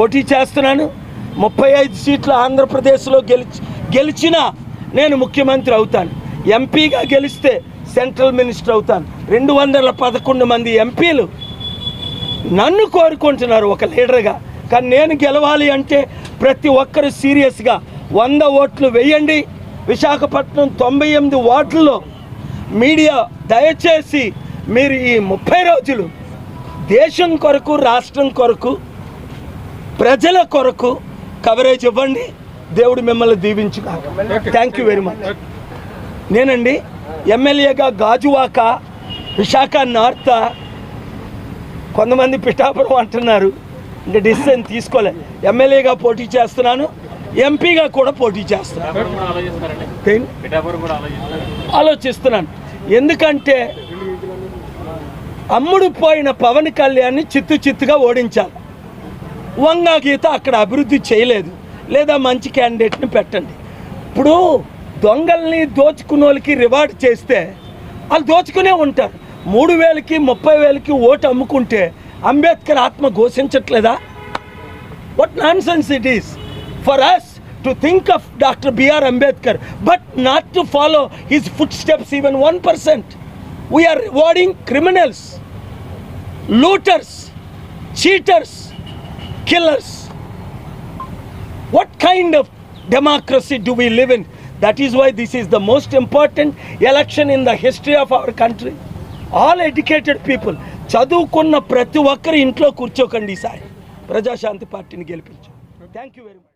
పోటీ చేస్తున్నాను. ముప్పై ఐదు సీట్లు ఆంధ్రప్రదేశ్లో గెలిచి గెలిచినా నేను ముఖ్యమంత్రి అవుతాను. ఎంపీగా గెలిస్తే సెంట్రల్ మినిస్టర్ అవుతాను. రెండు వందల పదకొండు మంది ఎంపీలు నన్ను కోరుకుంటున్నారు ఒక లీడర్గా. కానీ నేను గెలవాలి అంటే ప్రతి ఒక్కరు సీరియస్గా వంద ఓట్లు వేయండి. విశాఖపట్నం తొంభై ఎనిమిది ఓట్లలో మీడియా దయచేసి మీరు ఈ ముప్పై రోజులు దేశం కొరకు రాష్ట్రం కొరకు ప్రజల కొరకు కవరేజ్ ఇవ్వండి. దేవుడు మిమ్మల్ని దీవించుగా థ్యాంక్ యూ వెరీ మచ్ నేనండి ఎమ్మెల్యేగా గాజువాక విశాఖ నార్త్ కొంతమంది పిఠాపురం అంటున్నారు. అంటే డిసిషన్ తీసుకోలే. ఎమ్మెల్యేగా పోటీ చేస్తున్నాను ఎంపీగా కూడా పోటీ చేస్తున్నాను. ఆలోచిస్తున్నాను. ఎందుకంటే అమ్ముడు పోయిన పవన్ కళ్యాణ్ని చిత్తు చిత్తుగా ఓడించాలి. వంగ గీత అక్కడ అభివృద్ధి చేయలేదు. లేదా మంచి క్యాండిడేట్ని పెట్టండి. ఇప్పుడు దొంగల్ని దోచుకునే వాళ్ళకి రివార్డు చేస్తే వాళ్ళు దోచుకునే ఉంటారు. మూడు వేలకి ముప్పై వేలకి ఓటు అమ్ముకుంటే అంబేద్కర్ ఆత్మ ఘోషించట్లేదా? What nonsense it is for us to think of doctor BR Ambedkar but not to follow his footsteps even one percent we are rewarding criminals looters cheaters killers. What kind of democracy do we live in? That is why this is the most important election in the history of our country. All educated people చదువుకున్న ప్రతి ఒక్కరు ఇంట్లో కూర్చోకండి ఈసారి ప్రజాశాంతి పార్టీని గెలిపించు thank you very much